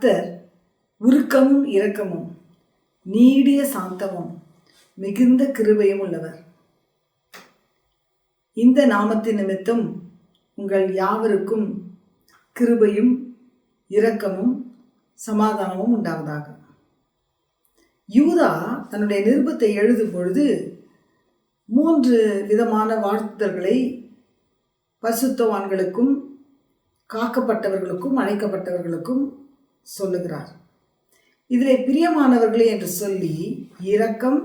கர்த்தர் உருக்கமும் இரக்கமும் நீடிய சாந்தமும் மிகுந்த கிருபையும் உள்ளவர். இந்த நாமத்தின் நிமித்தம் உங்கள் யாவருக்கும் கிருபையும் இரக்கமும் சமாதானமும் உண்டாவதாக. யூதா தன்னுடைய நிருபத்தை எழுதும் பொழுது மூன்று விதமான வாழ்த்துதல்களை பரிசுத்தவான்களுக்கும் காக்கப்பட்டவர்களுக்கும் அழைக்கப்பட்டவர்களுக்கும் சொல்லுகிறார். இதில் பிரியமானவர்களே என்று சொல்லி இரக்கம்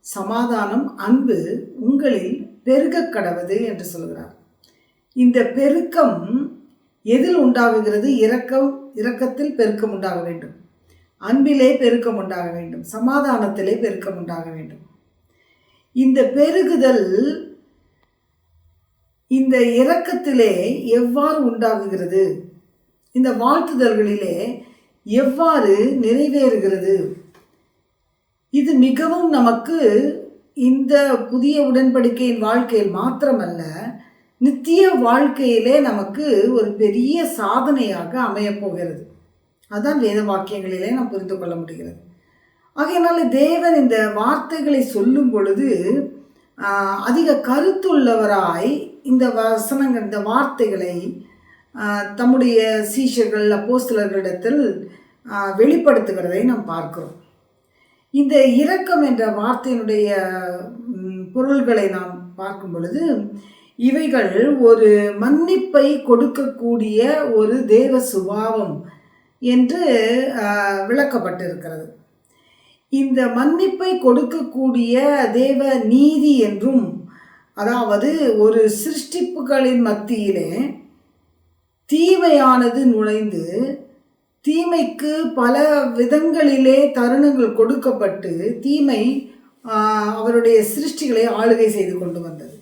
சமாதானம் அன்பு உங்களில் பெருக கடவது என்று சொல்கிறார் இந்த பெருக்கம் எதில் உண்டாகுகிறது? இரக்கம் இரக்கத்தில் பெருக்கம் உண்டாக வேண்டும். அன்பிலே பெருக்கம் உண்டாக வேண்டும். சமாதானத்திலே பெருக்கம் உண்டாக வேண்டும். இந்த பெருகுதல் இந்த இரக்கத்திலே எவ்வாறு உண்டாகுகிறது? இந்த வாழ்த்துதல்களிலே எவ்வாறு நிறைவேறுகிறது? இது மிகவும் நமக்கு இந்த புதிய உடன்படிக்கையின் வாழ்க்கையில் மாத்திரமல்ல நித்திய வாழ்க்கையிலே நமக்கு ஒரு பெரிய சாதனையாக அமையப் போகிறது. அதான் வேத வாக்கியங்களிலே நாம் புரிந்து கொள்ள முடிகிறது. ஆகையினால தேவன் இந்த வார்த்தைகளை சொல்லும் பொழுது அதிக கருத்துள்ளவராய் இந்த வசனங்கள் இந்த வார்த்தைகளை தம்முடைய சீஷர்கள் அப்போஸ்தலர்களிடத்தில் வெளிப்படுத்துகிறதை நாம் பார்க்கிறோம். இந்த இரக்கம் என்ற வார்த்தையினுடைய பொருள்களை நாம் பார்க்கும் பொழுது இவைகள் ஒரு மன்னிப்பை கொடுக்கக்கூடிய ஒரு தேவ சுபாவம் என்று விளக்கப்பட்டிருக்கிறது. இந்த மன்னிப்பை கொடுக்கக்கூடிய தேவ நீதி என்றும் அதாவது ஒரு சிருஷ்டிப்புகளின் மத்தியிலே தீமையானது நுழைந்து தீமைக்கு பல விதங்களிலே தருணங்கள் கொடுக்கப்பட்டு தீமை அவருடைய சிருஷ்டிகளை ஆளுகை செய்து கொண்டு வந்தது.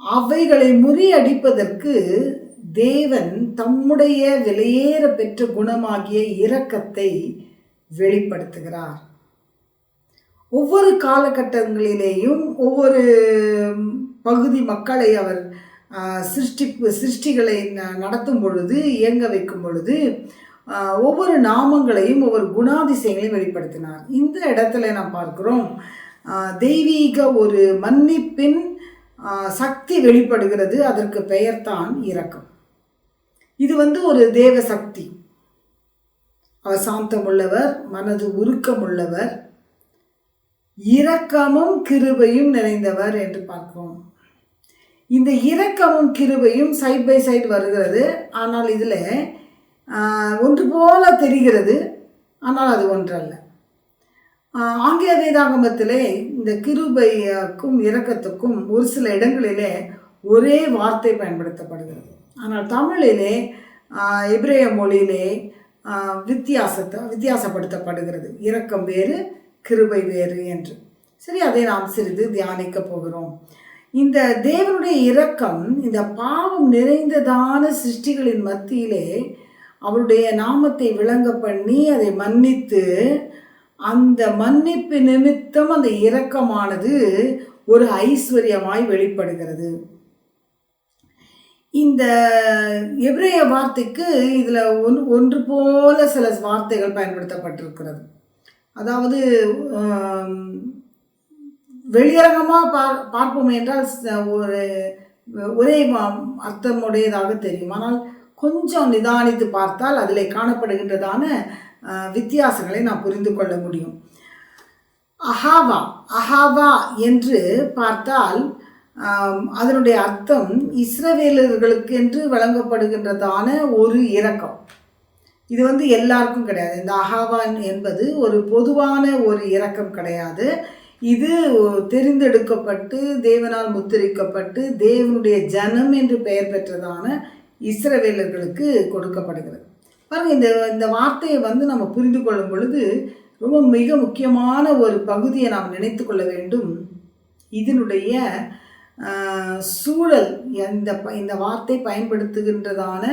அவைகளை முறியடிப்பதற்கு தேவன் தம்முடைய விலையேற பெற்ற குணமாகிய இரக்கத்தை வெளிப்படுத்துகிறார். ஒவ்வொரு காலகட்டங்களிலேயும் ஒவ்வொரு பகுதி மக்களை அவர் சிருஷ்டி சிருஷ்டிகளை ந- நடத்தும் பொழுது இயங்க வைக்கும் பொழுது ஒவ்வொரு நாமங்களையும் ஒவ்வொரு குணாதிசயங்களையும் வெளிப்படுத்தினார். இந்த இடத்துல நாம் பார்க்குறோம் தெய்வீக ஒரு மன்னிப்பின் சக்தி வெளிப்படுகிறது. அதற்கு பெயர்தான் இரக்கம். இது வந்து ஒரு தேவ சக்தி அவர் சாந்தமுள்ளவர் மனது உருக்கமுள்ளவர் இரக்கமும் கிருபையும் நிறைந்தவர் என்று பார்க்கிறோம். இந்த இரக்கமும் கிருபையும் சைட் பை சைடு வருகிறது. ஆனால் இதில் ஒன்று போல தெரிகிறது. ஆனால் அது ஒன்றல்ல. ஆங்கில வேதாகமத்திலே இந்த கிருபைக்கும் இரக்கத்துக்கும் ஒரு சில இடங்களிலே ஒரே வார்த்தை பயன்படுத்தப்படுகிறது. ஆனால் தமிழிலே இப்ரேய மொழியிலே வித்தியாசத்தை வித்தியாசப்படுத்தப்படுகிறது. இரக்கம் வேறு கிருபை வேறு என்று. சரி அதை நாம் சிறிது தியானிக்க போகிறோம். இந்த தேவனுடைய இரக்கம் இந்த பாவம் நிறைந்ததான சிருஷ்டிகளின் மத்தியிலே அவருடைய நாமத்தை விளங்க பண்ணி அதை மன்னித்து அந்த மன்னிப்பு நிமித்தம் அந்த இரக்கமானது ஒரு ஐஸ்வர்யமாய் வெளிப்படுகிறது. இந்த எபிரேய வார்த்தைக்கு இதில் ஒன்று ஒன்று போல சில வார்த்தைகள் பயன்படுத்தப்பட்டிருக்கிறது. அதாவது வெளியரங்கமாக பார் பார்ப்போம் என்றால் ஒரு ஒரே அர்த்தமுடையதாக தெரியும். ஆனால் கொஞ்சம் நிதானித்து பார்த்தால் அதில் காணப்படுகின்றதான வித்தியாசங்களை நாம் புரிந்து கொள்ள முடியும். அஹாவா அஹாவா என்று பார்த்தால் அதனுடைய அர்த்தம் இஸ்ரவேலர்களுக்கு என்று வழங்கப்படுகின்றதான ஒரு இரக்கம். இது வந்து எல்லாருக்கும் கிடையாது. இந்த அஹாவா என்பது ஒரு பொதுவான ஒரு இரக்கம் கிடையாது. இது தெரிந்தெடுக்கப்பட்டு தேவனால் முத்திரிக்கப்பட்டு தேவனுடைய ஜனம் என்று பெயர் பெற்றதான இஸ்ரவேலர்களுக்கு கொடுக்கப்படுகிறது. பாருங்கள் இந்த இந்த வார்த்தையை வந்து நம்ம புரிந்து கொள்ளும் பொழுது ரொம்ப மிக முக்கியமான ஒரு பகுதியை நாம் நினைத்து கொள்ள வேண்டும். இதனுடைய சூழல் இந்த ப- இந்த வார்த்தை பயன்படுத்துகின்றதான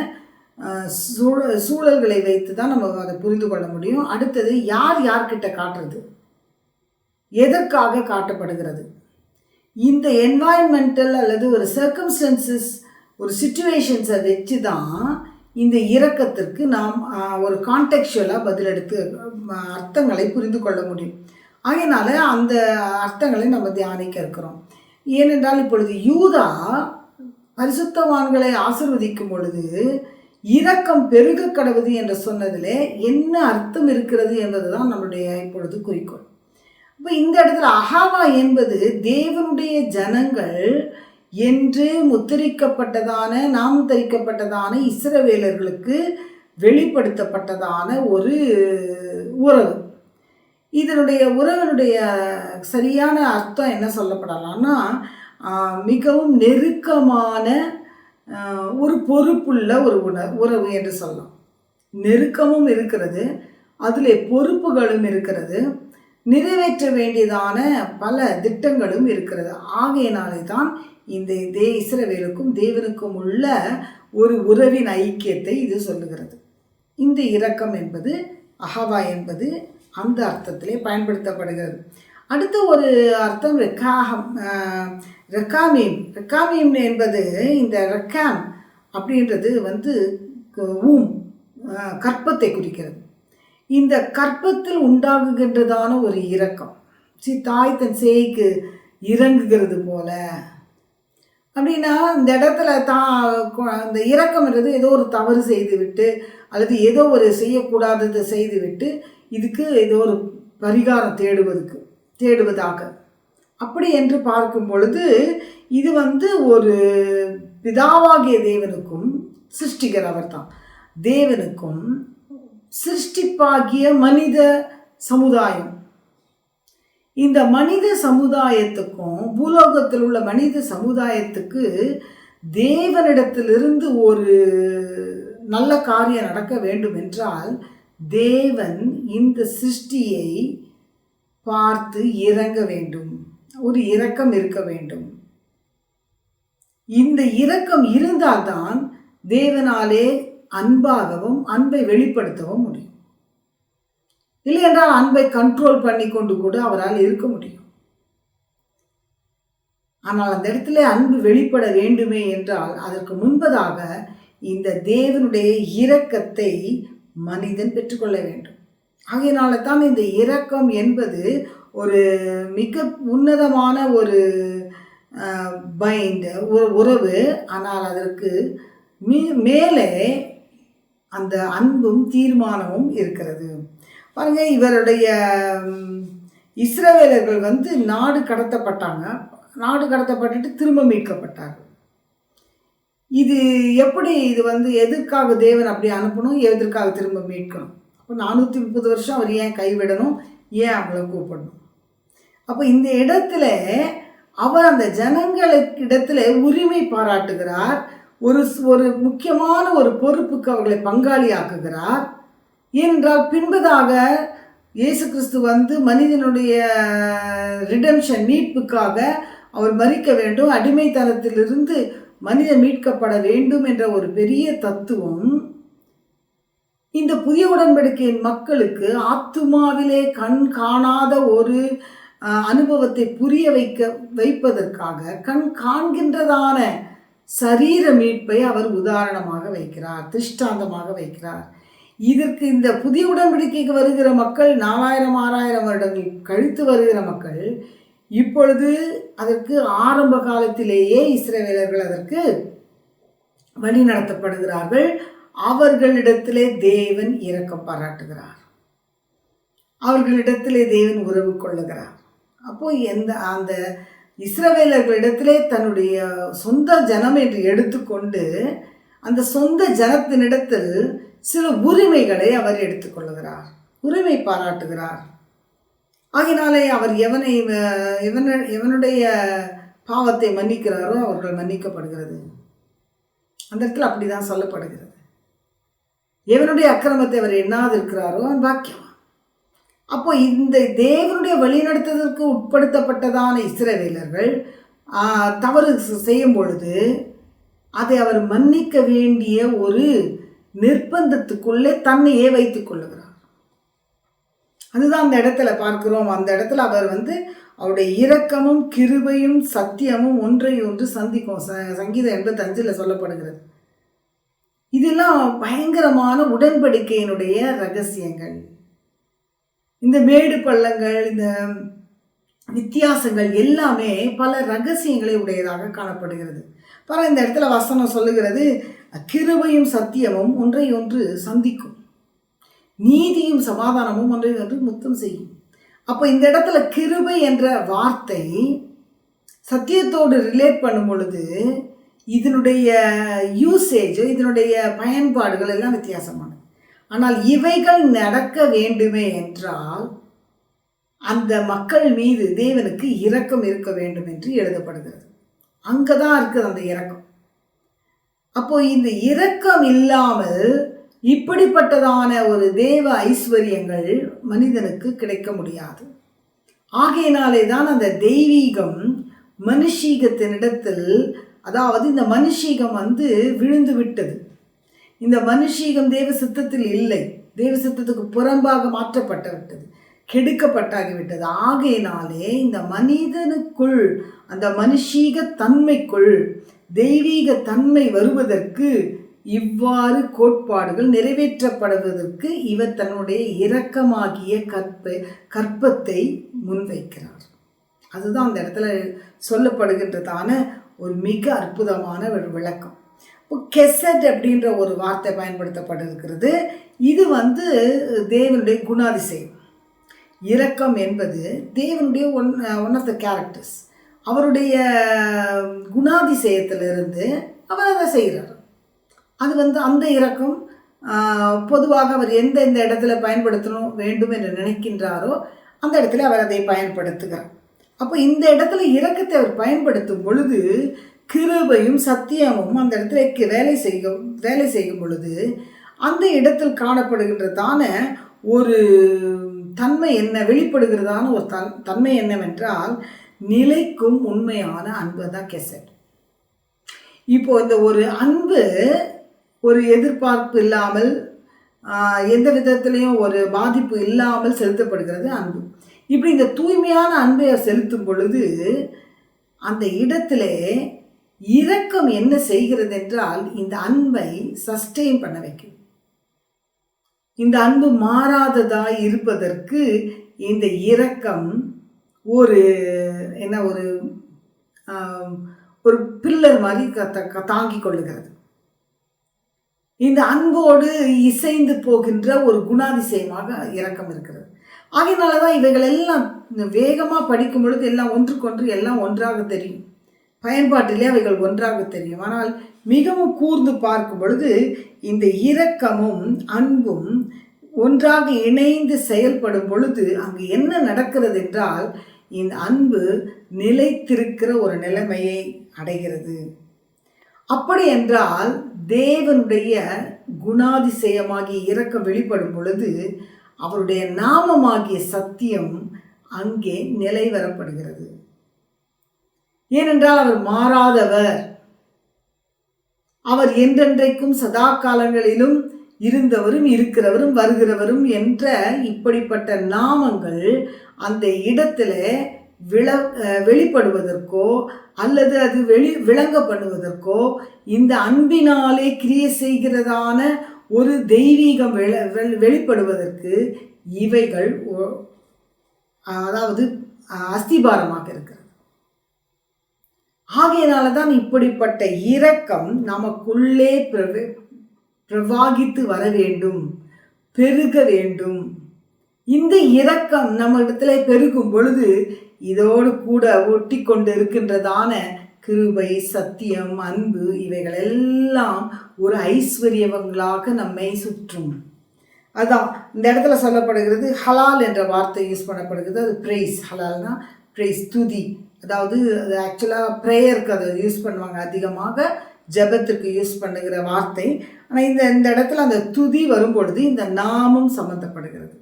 சூழ சூழல்களை வைத்து தான் நம்ம அதை புரிந்து கொள்ள முடியும். அடுத்தது யார் யார்கிட்ட காட்டுறது? எதற்காக காட்டப்படுகிறது? இந்த என்வாயன்மெண்டல் அல்லது ஒரு சர்க்கம்ஸ்டன்சஸ் ஒரு சுச்சுவேஷன்ஸை வச்சு தான் இந்த இறக்கத்திற்கு நாம் ஒரு கான்டெக்சுவலாக பதிலெடுத்து அர்த்தங்களை புரிந்து கொள்ள முடியும். அதனால் அந்த அர்த்தங்களை நம்ம தியானிக்க இருக்கிறோம். ஏனென்றால் இப்பொழுது யூதா பரிசுத்தவான்களை ஆசிர்வதிக்கும் பொழுது இரக்கம் பெருக கடவுது என்று சொன்னதிலே என்ன அர்த்தம் இருக்கிறது என்பது தான் நம்முடைய இப்பொழுது குறிக்கோள். இப்போ இந்த இடத்துல அகாவா என்பது தேவனுடைய ஜனங்கள் என்று முத்திரிக்கப்பட்டதான நாம் தரிக்கப்பட்டதான இஸ்ரவேலர்களுக்கு வெளிப்படுத்தப்பட்டதான ஒரு உறவு. இதனுடைய உறவினுடைய சரியான அர்த்தம் என்ன சொல்லப்படலாம்னா மிகவும் நெருக்கமான ஒரு பொறுப்புள்ள ஒரு உண உறவு என்று சொல்லலாம். நெருக்கமும் இருக்கிறது அதில் பொறுப்புகளும் இருக்கிறது. நிறைவேற்ற வேண்டியதான பல திட்டங்களும் இருக்கிறது. ஆகையினாலே தான் இந்த தே இஸ்ரவேலுக்கும் தேவனுக்கும் உள்ள ஒரு உறவின் ஐக்கியத்தை இது சொல்லுகிறது. இந்த இரக்கம் என்பது அஹவா என்பது அந்த அர்த்தத்திலே பயன்படுத்தப்படுகிறது. அடுத்த ஒரு அர்த்தம் ரெக்காகம் ரெக்காமீம். ரெக்காமீம் என்பது இந்த ரெக்காம் அப்படின்றது வந்து ஊம் கற்பத்தை குறிக்கிறது. இந்த கற்பத்தில் உண்டாகுகின்றதான ஒரு இரக்கம். சி தாய் தன் சேய்க்கு இறங்குகிறது போல. அப்படின்னா இந்த இடத்துல தான் அந்த இரக்கம்ன்றது ஏதோ ஒரு தவறு செய்துவிட்டு அல்லது ஏதோ ஒரு செய்யக்கூடாததை செய்துவிட்டு இதுக்கு ஏதோ ஒரு பரிகாரம் தேடுவதுக்கு தேடுவதாக. அப்படி என்று பார்க்கும் பொழுது இது வந்து ஒரு பிதாவாகிய தேவனுக்கும் சிருஷ்டிகர் அவர் தான் தேவனுக்கும் சிருஷ்டிப்பாகிய மனித சமுதாயம். இந்த மனித சமுதாயத்துக்கும் பூலோகத்தில் உள்ள மனித சமுதாயத்துக்கு தேவனிடத்திலிருந்து ஒரு நல்ல காரியம் நடக்க வேண்டும் என்றால் தேவன் இந்த சிருஷ்டியை பார்த்து இறங்க வேண்டும். ஒரு இரக்கம் இருக்க வேண்டும். இந்த இரக்கம் இருந்தால்தான் தேவனாலே அன்பாகவும் அன்பை வெளிப்படுத்தவும் முடியும். இல்லை என்றால் அன்பை கண்ட்ரோல் பண்ணி கொண்டு கூட அவரால் இருக்க முடியும். ஆனால் அந்த இடத்துல அன்பு வெளிப்பட வேண்டுமே என்றால் அதற்கு முன்பதாக இந்த தேவனுடைய இரக்கத்தை மனிதன் பெற்றுக்கொள்ள வேண்டும். ஆகையினால தான் இந்த இரக்கம் என்பது ஒரு மிக உன்னதமான ஒரு பைண்ட் ஒரு உறவு. ஆனால் அதற்கு மீ மேலே அந்த அன்பும் தீர்மானமும் இருக்கிறது. பாருங்க இவருடைய இஸ்ரவேலர்கள் வந்து நாடு கடத்தப்பட்டாங்க. நாடு கடத்தப்பட்டுட்டு திரும்ப மீட்கப்பட்டார்கள். இது எப்படி இது வந்து எதற்காக தேவன் அப்படி அனுப்பணும்? எதற்காக திரும்ப மீட்கணும்? அப்போ நானூற்றி முப்பது வருஷம் அவர் ஏன் கைவிடணும்? ஏன் அவங்கள கூப்பிடணும்? அப்போ இந்த இடத்துல அவர் அந்த ஜனங்களுக்கு இடத்துல உரிமை பாராட்டுகிறார். ஒரு ஒரு முக்கியமான ஒரு பொறுப்புக்கு அவர்களை பங்காளியாக்குகிறார். ஏனென்றால் பின்பதாக இயேசு கிறிஸ்து வந்து மனிதனுடைய ரிடம்ஷன் மீட்புக்காக அவர் மறிக்க வேண்டும். அடிமைத்தனத்திலிருந்து மனிதன் மீட்கப்பட வேண்டும் என்ற ஒரு பெரிய தத்துவம் இந்த புதிய உடன்படிக்கையின் மக்களுக்கு ஆத்துமாவிலே கண் காணாத ஒரு அனுபவத்தை புரிய வைக்க வைப்பதற்காக கண் காண்கின்றதான சரீர மீட்பை அவர் உதாரணமாக வைக்கிறார் திருஷ்டாந்தமாக வைக்கிறார். இதற்கு இந்த புதிய உடன்படிக்கைக்கு வருகிற மக்கள் நாலாயிரம் ஆறாயிரம் வருடங்கள் கழித்து வருகிற மக்கள் இப்பொழுது அதற்கு ஆரம்ப காலத்திலேயே இஸ்ரவேலர்கள் அதற்கு வழி நடத்தப்படுகிறார்கள். அவர்களிடத்திலே தேவன் இரக்கம் பாராட்டுகிறார். அவர்களிடத்திலே தேவன் உறவு கொள்ளுகிறார். அப்போ எந்த அந்த இஸ்ரவேலர்களிடத்திலே தன்னுடைய சொந்த ஜனம் என்று எடுத்துக்கொண்டு அந்த சொந்த ஜனத்தினிடத்தில் சில உரிமைகளை அவர் எடுத்துக்கொள்கிறார் உரிமை பாராட்டுகிறார். ஆகினாலே அவர் எவனை அஹ், எவன எவனுடைய பாவத்தை மன்னிக்கிறாரோ அவர்கள் மன்னிக்கப்படுகிறது. அந்த இடத்துல அப்படிதான் சொல்லப்படுகிறது. எவனுடைய அக்கிரமத்தை அவர் எண்ணாதிருக்கிறாரோ அவன் பாக்கியவான். அப்போ இந்த தேவனுடைய வழிநடத்துவதற்கு உட்படுத்தப்பட்டதான இஸ்ரவேலர்கள் தவறு செய்யும் பொழுது அதை அவர் மன்னிக்க வேண்டிய ஒரு நிர்பந்தத்துக்குள்ளே தன்னையே வைத்து கொள்ளுகிறார். அதுதான் அந்த இடத்துல பார்க்கிறோம். அந்த இடத்துல அவர் வந்து அவருடைய இரக்கமும் கிருபையும் சத்தியமும் ஒன்றை ஒன்று சந்திக்கும். ச சங்கீதம் எண்பத்தஞ்சில் சொல்லப்படுகிறது. இதெல்லாம் பயங்கரமான உடன்படிக்கையினுடைய ரகசியங்கள். இந்த மேடு பள்ளங்கள் இந்த வித்தியாசங்கள் எல்லாமே பல ரகசியங்களை உடையதாக காணப்படுகிறது. பல இந்த இடத்துல வசனம் சொல்லுகிறது கிருபையும் சத்தியமும் ஒன்றை ஒன்று சந்திக்கும். நீதியும் சமாதானமும் ஒன்றை ஒன்று முத்தம் செய்யும். அப்போ இந்த இடத்துல கிருபை என்ற வார்த்தை சத்தியத்தோடு ரிலேட் பண்ணும் பொழுது இதனுடைய யூசேஜ் இதனுடைய பயன்பாடுகள் எல்லாம் வித்தியாசமானது. ஆனால் இவைகள் நடக்க வேண்டுமே என்றால் அந்த மக்கள் மீது தேவனுக்கு இரக்கம் இருக்க வேண்டும் என்று எழுதப்படுகிறது. அங்கே தான் இருக்குது அந்த இரக்கம். அப்போ இந்த இரக்கம் இல்லாமல் இப்படிப்பட்டதான ஒரு தேவ ஐஸ்வர்யங்கள் மனிதனுக்கு கிடைக்க முடியாது. ஆகையினாலே தான் அந்த தெய்வீகம் மனுஷீகத்தினிடத்தில் அதாவது இந்த மனுஷீகம் வந்து விழுந்து விட்டது. இந்த மனுஷீகம் தேவ சித்தத்தில் இல்லை. தேவ சித்தத்துக்கு புறம்பாக மாற்றப்பட்டு விட்டது. கெடுக்கப்பட்டாகிவிட்டது. ஆகையினாலே இந்த மனிதனுக்குள் அந்த மனுஷீக தன்மைக்குள் தெய்வீக தன்மை வருவதற்கு இவ்வாறு கோட்பாடுகள் நிறைவேற்றப்படுவதற்கு இவர் தன்னுடைய இரக்கமாகிய கற்ப கற்பத்தை முன்வைக்கிறார். அதுதான் அந்த இடத்துல சொல்லப்படுகின்றதான ஒரு மிக அற்புதமான ஒரு விளக்கம். இப்போ கெசட் அப்படின்ற ஒரு வார்த்தை பயன்படுத்தப்பட்டிருக்கிறது. இது வந்து தேவனுடைய குணாதிசயம். இரக்கம் என்பது தேவனுடைய one one of the characters அவருடைய um, குணாதிசயத்திலிருந்து அவர் அதை செய்கிறார். அது வந்து அந்த இரக்கம் uh, பொதுவாக அவர் எந்த எந்த இடத்துல பயன்படுத்தணும் வேண்டும் என்று நினைக்கின்றாரோ அந்த இடத்துல அவர் அதை பயன்படுத்துகிறார். அப்போ இந்த இடத்துல இரக்கத்தை அவர் பயன்படுத்தும் பொழுது கிருபையும் சத்தியமும் அந்த இடத்துல வேலை செய்யும் வேலை செய்யும் பொழுது அந்த இடத்தில் காணப்படுகின்றதான ஒரு தன்மை என்ன வெளிப்படுகிறதான ஒரு தன் தன்மை என்னவென்றால் நிலைக்கும் உண்மையான அன்பு தான் கெசட். இப்போ இந்த ஒரு அன்பு ஒரு எதிர்பார்ப்பு இல்லாமல் எந்த விதத்துலேயும் ஒரு பாதிப்பு இல்லாமல் செலுத்தப்படுகிறது அன்பு. இப்படி இந்த தூய்மையான அன்பை செலுத்தும் பொழுது அந்த இடத்துல இரக்கம் என்ன செய்கிறது என்றால் இந்த அன்பை சஸ்டெயின் பண்ண வைக்கும். இந்த அன்பு மாறாததாய் இருப்பதற்கு இந்த இரக்கம் ஒரு என்ன ஒரு ஒரு பில்லர் மாதிரி க தாங்கி கொள்ளுகிறது. இந்த அன்போடு இசைந்து போகின்ற ஒரு குணாதிசயமாக இரக்கம் இருக்கிறது. ஆகையினால தான் இவைகள் எல்லாம் வேகமாக படிக்கும் பொழுது எல்லாம் ஒன்றுக்கொன்று எல்லாம் ஒன்றாக தெரியும். பயன்பாட்டிலே அவைகள் ஒன்றாக தெரியும். ஆனால் மிகவும் கூர்ந்து பார்க்கும் பொழுது இந்த இரக்கமும் அன்பும் ஒன்றாக இணைந்து செயல்படும் பொழுது அங்கு என்ன நடக்கிறது என்றால் இந்த அன்பு நிலைத்திருக்கிற ஒரு நிலைமையை அடைகிறது. அப்படி என்றால் தேவனுடைய குணாதிசயமாகிய இரக்கம் வெளிப்படும் பொழுது அவருடைய நாமமாகிய சத்தியம் அங்கே நிலை வரப்படுகிறது. ஏனென்றால் அவர் மாறாதவர். அவர் என்றென்றைக்கும் சதா காலங்களிலும் இருந்தவரும் இருக்கிறவரும் வருகிறவரும் என்ற இப்படிப்பட்ட நாமங்கள் அந்த இடத்துல விள வெளிப்படுவதற்கோ அல்லது அது வெளி விளங்க பண்ணுவதற்கோ இந்த அன்பினாலே கிரியை செய்கிறதான ஒரு தெய்வீகம் வெளிப்படுவதற்கு இவைகள் அதாவது அஸ்திபாரமாக இருக்கு. ஆகையினால தான் இப்படிப்பட்ட இரக்கம் நமக்குள்ளே பிரவாகித்து வர வேண்டும் பெருக வேண்டும். இந்த இரக்கம் நம்ம இடத்துல பெருகும் பொழுது இதோடு கூட ஒட்டி கொண்டு இருக்கின்றதான கிருபை சத்தியம் அன்பு இவைகள் எல்லாம் ஒரு ஐஸ்வர்யவங்களாக நம்மை சுற்றும். அதுதான் இந்த இடத்துல சொல்லப்படுகிறது ஹலால் என்ற வார்த்தை யூஸ் பண்ணப்படுகிறது. அது ப்ரைஸ் ஹலால்னா ப்ரைஸ் துதி. அதாவது அது ஆக்சுவலாக ப்ரேயருக்கு அதை யூஸ் பண்ணுவாங்க. அதிகமாக ஜபத்திற்கு யூஸ் பண்ணுகிற வார்த்தை. ஆனால் இந்த இந்த இடத்துல அந்த துதி வரும்பொழுது இந்த நாமம் சம்மந்தப்படுகிறது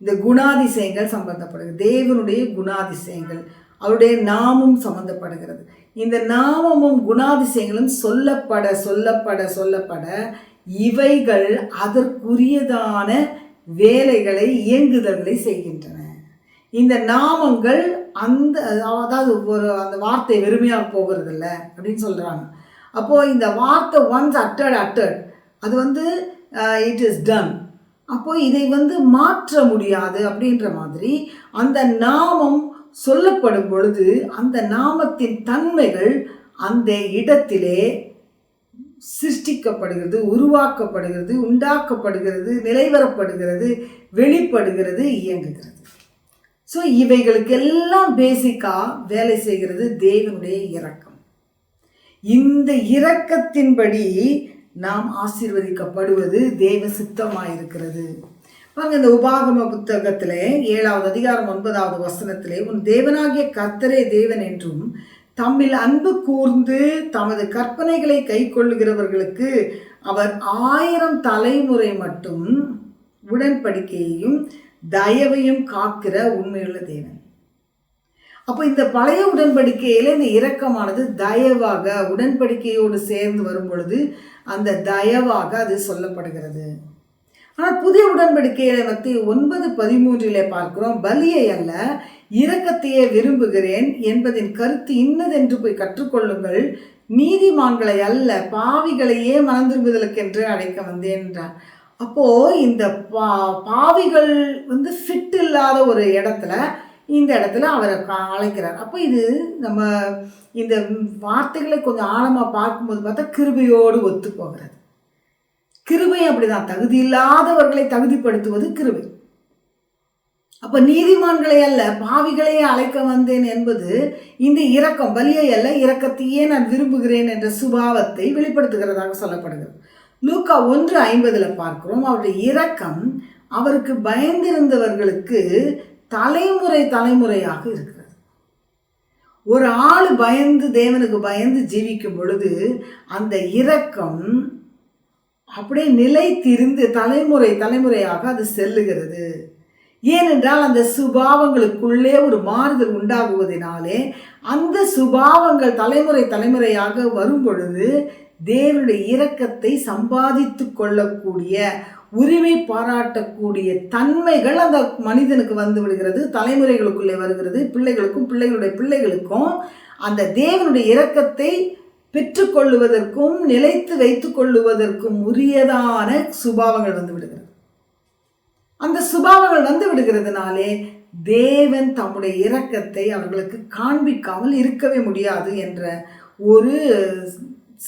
இந்த குணாதிசயங்கள் சம்மந்தப்படுகிறது தேவனுடைய குணாதிசயங்கள் அவருடைய நாமும் சம்மந்தப்படுகிறது இந்த நாமமும் குணாதிசயங்களும் சொல்லப்பட சொல்லப்பட சொல்லப்பட இவைகள் அதற்குரியதான வேலைகளை இயங்குதல்களை செய்கின்றன. இந்த நாமங்கள் அந்த அதாவது ஒரு அந்த வார்த்தை வெறுமையாக போகிறது இல்லை அப்படின்னு சொல்கிறாங்க அப்போது இந்த வார்த்தை ஒன்ஸ் அட்டட் அட்டட் அது வந்து இட் இஸ் டன் அப்போ இதை வந்து மாற்ற முடியாது அப்படின்ற மாதிரி அந்த நாமம் சொல்லப்படும் பொழுது அந்த நாமத்தின் தன்மைகள் அந்த இடத்திலே சிருஷ்டிக்கப்படுகிறது உருவாக்கப்படுகிறது உண்டாக்கப்படுகிறது நிலைவரப்படுகிறது வெளிப்படுகிறது இயங்குகிறது. ஸோ இவைகளுக்கு எல்லாம் பேசிக்காக வேலை செய்கிறது தேவனுடைய இரக்கம். இந்த இரக்கத்தின்படி நாம் ஆசீர்வதிக்கப்படுவது தேவ சித்தமாக இருக்கிறது பாருங்க இந்த உபாகம புத்தகத்தில் ஏழாவது அதிகாரம் ஒன்பதாவது வசனத்திலே உன் தேவனாகிய கர்த்தரே தேவன் என்றும் தம்மில் அன்பு கூர்ந்து தமது கற்பனைகளை கை கொள்ளுகிறவர்களுக்கு அவர் ஆயிரம் தலைமுறை மட்டும் உடன்படிக்கையையும் தயவையும் காக்கிற உண்மையுள்ள தேவன். அப்போ இந்த பழைய உடன்படிக்கையில் இந்த இரக்கமானது தயவாக உடன்படிக்கையோடு சேர்ந்து வரும் பொழுது அந்த தயவாக அது சொல்லப்படுகிறது. ஆனால் புதிய உடன்படிக்கையை பற்றி ஒன்பது பதிமூன்றிலே பார்க்கிறோம் பலியை அல்ல இரக்கத்தையே விரும்புகிறேன் என்பதின் கருத்து இன்னதென்று போய் கற்றுக்கொள்ளுங்கள். நீதிமான்களை அல்ல பாவிகளையே மனந்திரும்புதலுக்கென்று அழைக்க வந்தேன் என்றார் அப்போது இந்த பா பாவிகள் வந்து ஃபிட் இல்லாத ஒரு இடத்துல இந்த இடத்துல அவரை அழைக்கிறார். அப்போ இது நம்ம இந்த வார்த்தைகளை கொஞ்சம் ஆழமாக பார்க்கும்போது பார்த்தா கிருபையோடு ஒத்து போகிறது கிருபை அப்படிதான். தகுதி இல்லாதவர்களை தகுதிப்படுத்துவது கிருபை. அப்போ நீதிமான்களை அல்ல பாவிகளையே அழைக்க வந்தேன் என்பது இந்த இரக்கம் பலியை அல்ல இரக்கத்தையே நான் விரும்புகிறேன் என்ற சுபாவத்தை வெளிப்படுத்துகிறதாக சொல்லப்படுகிறது. லூக்கா ஒன்று ஐம்பதில் பார்க்கிறோம். அவருடைய இரக்கம் அவருக்கு பயந்திருந்தவர்களுக்கு தலைமுறை தலைமுறையாக இருக்கிறது. ஒரு ஆள் பயந்து தேவனுக்கு பயந்து ஜீவிக்கும் பொழுது அந்த இரக்கம் அப்படியே நிலைத்திருந்து தலைமுறை தலைமுறையாக அது செல்லுகிறது. ஏனென்றால் அந்த சுபாவங்களுக்குள்ளே ஒரு மாறுதல் உண்டாகுவதினாலே அந்த சுபாவங்கள் தலைமுறை தலைமுறையாக வரும் பொழுது தேவனுடைய இரக்கத்தை சம்பாதித்து கொள்ளக்கூடிய உரிமை பாராட்டக்கூடிய தன்மைகள் அந்த மனிதனுக்கு வந்து விடுகிறது. தலைமுறைகளுக்குள்ளே வருகிறது. பிள்ளைகளுக்கும் பிள்ளைகளுடைய பிள்ளைகளுக்கும் அந்த தேவனுடைய இரக்கத்தை பெற்றுக்கொள்ளுவதற்கும் நிலைத்து வைத்துக் கொள்ளுவதற்கும் உரியதான சுபாவங்கள் வந்து விடுகிறது. அந்த சுபாவங்கள் வந்து விடுகிறதுனாலே தேவன் தம்முடைய இரக்கத்தை அவர்களுக்கு காண்பிக்காமல் இருக்கவே முடியாது என்ற ஒரு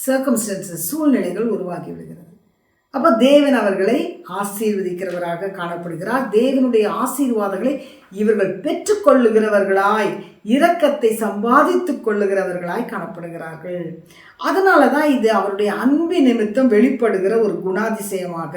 சர்க்கம்ஸ்டன்சஸ் சூழ்நிலைகள் உருவாகி விடுகிறது. அப்போ தேவன் அவர்களை ஆசீர்வதிக்கிறவராக காணப்படுகிறார். தேவனுடைய ஆசீர்வாதங்களை இவர்கள் பெற்றுக்கொள்ளுகிறவர்களாய் இரக்கத்தை சம்பாதித்துக் கொள்ளுகிறவர்களாய் காணப்படுகிறார்கள். அதனால தான் இது அவருடைய அன்பின் நிமித்தம் வெளிப்படுகிற ஒரு குணாதிசயமாக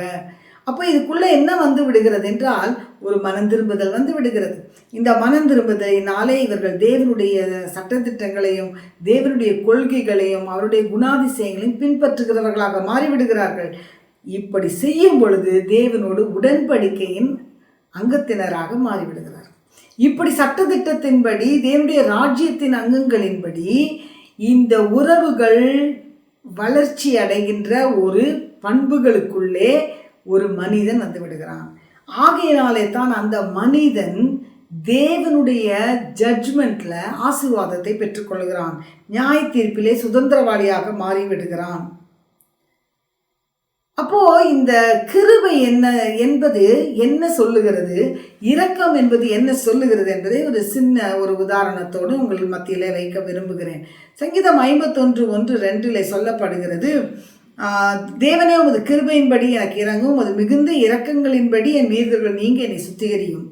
அப்போ இதுக்குள்ளே என்ன வந்து விடுகிறது என்றால் ஒரு மனம் திரும்புதல் வந்து விடுகிறது. இந்த மனம் திரும்புதலினாலே இவர்கள் தேவனுடைய சட்டத்திட்டங்களையும் தேவனுடைய கொள்கைகளையும் அவருடைய குணாதிசயங்களையும் பின்பற்றுகிறவர்களாக மாறிவிடுகிறார்கள். இப்படி செய்யும் பொழுது தேவனோடு உடன்படிக்கையின் அங்கத்தினராக மாறிவிடுகிறார். இப்படி சட்டத்திட்டத்தின்படி தேவனுடைய ராஜ்யத்தின் அங்கங்களின்படி இந்த உறவுகள் வளர்ச்சி அடைகின்ற ஒரு பண்புகளுக்குள்ளே ஒரு மனிதன் வந்து விடுகிறான். ஆகையினாலே தான் அந்த மனிதன் தேவனுடைய ஜட்ஜ்மெண்ட்ல ஆசீர்வாதத்தை பெற்றுக்கொள்கிறான். நியாய தீர்ப்பிலே சுதந்திரவாளியாக மாறிவிடுகிறான். அப்போ இந்த கிருபை என்ன என்பது என்ன சொல்லுகிறது? இரக்கம் என்பது என்ன சொல்லுகிறது என்பதை ஒரு சின்ன ஒரு உதாரணத்தோடு உங்கள் மத்தியிலே வைக்க விரும்புகிறேன். சங்கீதம் ஐம்பத்தொன்று ஒன்று ரெண்டிலே சொல்லப்படுகிறது தேவனே உமது கிருபையின்படி எனக்கு இறங்கும் உமது மிகுந்த இரக்கங்களின்படி என் வீரர்கள் நீங்க என்னை சுத்திகரியும்.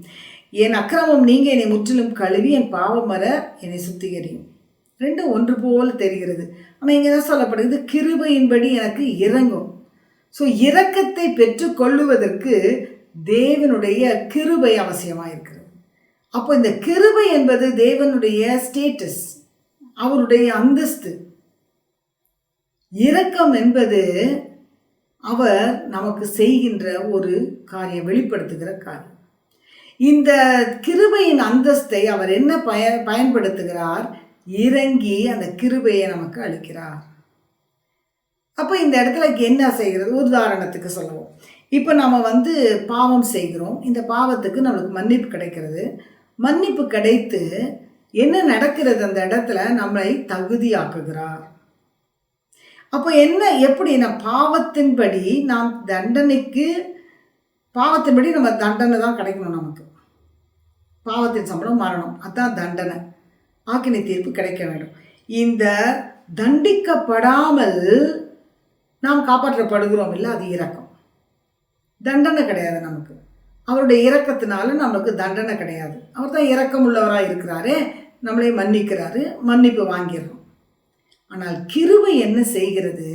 என் அக்கிரமம் நீங்க என்னை முற்றிலும் கழுவி என் பாவம் வர என்னை சுத்திகரியும். ரெண்டும் ஒன்று போல் தெரிகிறது. ஆனால் இங்கே தான் சொல்லப்படுகிறது கிருபையின்படி எனக்கு இறங்கும். ஸோ இரக்கத்தை பெற்றுக்கொள்ளுவதற்கு தேவனுடைய கிருபை அவசியமாக இருக்கிறது. அப்போ இந்த கிருபை என்பது தேவனுடைய ஸ்டேட்டஸ் அவருடைய அந்தஸ்து. இரக்கம் என்பது அவர் நமக்கு செய்கின்ற ஒரு காரியம் வெளிப்படுத்துகிற காரியம். இந்த கிருபையின் அந்தஸ்தை அவர் என்ன பய பயன்படுத்துகிறார்? இறங்கி அந்த கிருபையை நமக்கு அளிக்கிறார். அப்போ இந்த இடத்துல என்ன செய்கிறது? உதாரணத்துக்கு சொல்லுவோம். இப்போ நம்ம வந்து பாவம் செய்கிறோம். இந்த பாவத்துக்கு நம்மளுக்கு மன்னிப்பு கிடைக்கிறது. மன்னிப்பு கிடைத்து என்ன நடக்கிறது அந்த இடத்துல? நம்மளை தகுதியாக்குகிறார். அப்போ என்ன எப்படின்னா பாவத்தின்படி நாம் தண்டனைக்கு பாவத்தின்படி நம்ம தண்டனை தான் கிடைக்கணும் நமக்கு. பாவத்தின் சம்பளம் மரணம் அதான் தண்டனை. ஆக்கினை தீர்ப்பு கிடைக்க வேண்டும். இந்த தண்டிக்கப்படாமல் நாம் காப்பாற்றப்படுகிறோம் இல்லை அது இரக்கம். தண்டனை கிடையாது நமக்கு. அவருடைய இரக்கத்தினால நமக்கு தண்டனை கிடையாது. அவர் தான் இரக்கம் உள்ளவராக இருக்கிறாரே நம்மளே மன்னிக்கிறாரு மன்னிப்பு வாங்கிடுறோம். ஆனால் கிருபை என்ன செய்கிறது?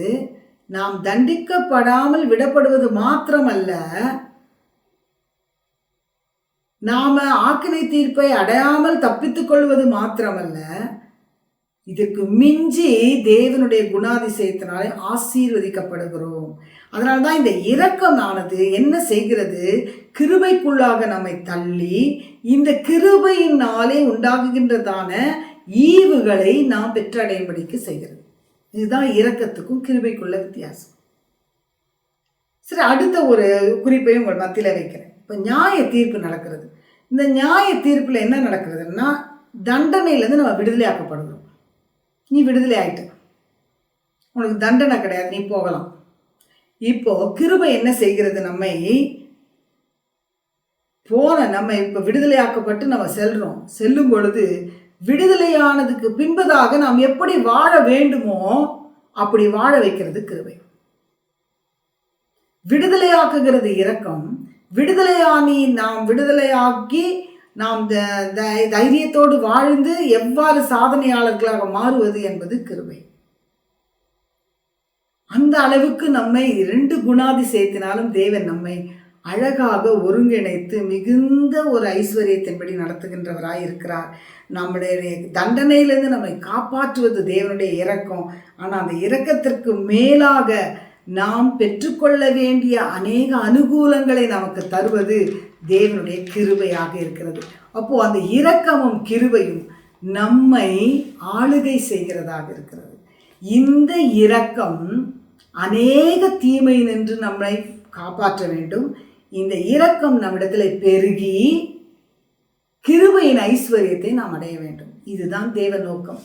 நாம் தண்டிக்கப்படாமல் விடப்படுவது மாத்திரமல்ல. நாம ஆக்கினை தீர்ப்பை அடையாமல் தப்பித்துக் கொள்வது மாத்திரமல்ல. இதற்கு மிஞ்சி தேவனுடைய குணாதிசயத்தினாலே ஆசீர்வதிக்கப்படுகிறோம். அதனால தான் இந்த இரக்கமானது என்ன செய்கிறது? கிருபைக்குள்ளாக நம்மை தள்ளி இந்த கிருபையினாலே உண்டாகுகின்றதான ஈவுகளை நாம் பெற்றடையும்படிக்கு செய்கிறது. இதுதான் இரக்கத்துக்கும் கிருபைக்குள்ள வித்தியாசம். சரி அடுத்த ஒரு குறிப்பையும் உங்கள் மத்தியில் வைக்கிறேன். இப்போ நியாய தீர்ப்பு நடக்கிறது. இந்த நியாய தீர்ப்பில் என்ன நடக்கிறதுன்னா தண்டனையிலேருந்து நம்ம விடுதலை ஆக்கப்படுகிறோம் நீ விடுதலை ஆகிட்ட உனக்கு தண்டனை கிடையாது நீ போகலாம். இப்போது கிருபை என்ன செய்கிறது நம்மை? போன நம்ம இப்போ விடுதலையாக்கப்பட்டு நம்ம செல்கிறோம் செல்லும் பொழுது விடுதலையானதுக்கு பின்பதாக நாம் எப்படி வாழ வேண்டுமோ அப்படி வாழ வைக்கிறது கிருபை. விடுதலையாக்குகிறது இரக்கம். விடுதலையானி நாம் விடுதலையாக்கி நாம் தைரியத்தோடு வாழ்ந்து எவ்வாறு சாதனையாளர்களாக மாறுவது என்பது கிருபை. அந்த அளவுக்கு நம்மை இரண்டு குணாதிசயத்தினாலும் தேவன் நம்மை அழகாக ஒருங்கிணைத்து மிகுந்த ஒரு ஐஸ்வர்யத்தின்படி நடத்துகின்றவராய் இருக்கிறார். நம்முடைய தண்டனையிலிருந்து நம்மை காப்பாற்றுவது தேவனுடைய இரக்கம். ஆனால் அந்த இரக்கத்திற்கு மேலாக நாம் பெற்றுக்கொள்ள வேண்டிய அநேக அனுகூலங்களை நமக்கு தருவது தேவனுடைய கிருபையாக இருக்கிறது. அப்போ அந்த இரக்கமும் கிருபையும் நம்மை ஆளுகை செய்கிறதாக இருக்கிறது. இந்த இரக்கம் அநேக தீமை நின்று நம்மை காப்பாற்ற வேண்டும். இந்த இரக்கம் நம்மிடத்தில் பெருகி கிருபையின் ஐஸ்வர்யத்தை நாம் அடைய வேண்டும். இதுதான் தேவ நோக்கம்.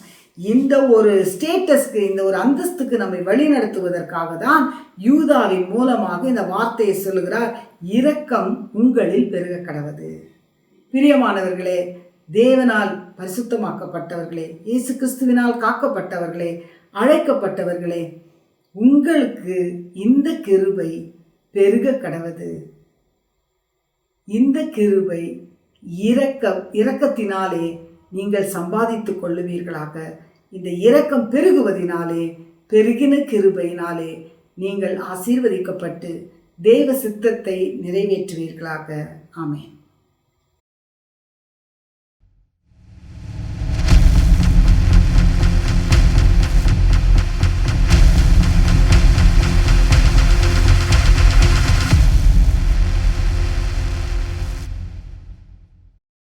இந்த ஒரு ஸ்டேட்டஸ்க்கு இந்த ஒரு அந்தஸ்துக்கு நம்மை வழிநடத்துவதற்காக தான் யூதாவின் மூலமாக இந்த வார்த்தையை சொல்லுகிறார் இரக்கம் உங்களில் பெருக கடவது. பிரியமானவர்களே தேவனால் பரிசுத்தமாக்கப்பட்டவர்களே இயேசு கிறிஸ்துவினால் காக்கப்பட்டவர்களே அழைக்கப்பட்டவர்களே உங்களுக்கு இந்த கிருபை பெருக கடவது. இந்த கிருபை இரக்க இரக்கத்தினாலே நீங்கள் சம்பாதித்து கொள்ளுவீர்களாக. இந்த இரக்கம் பெருகுவதினாலே பெருகின கிருபையினாலே நீங்கள் ஆசீர்வதிக்கப்பட்டு தேவ சித்தத்தை நிறைவேற்றுவீர்களாக. ஆமேன்.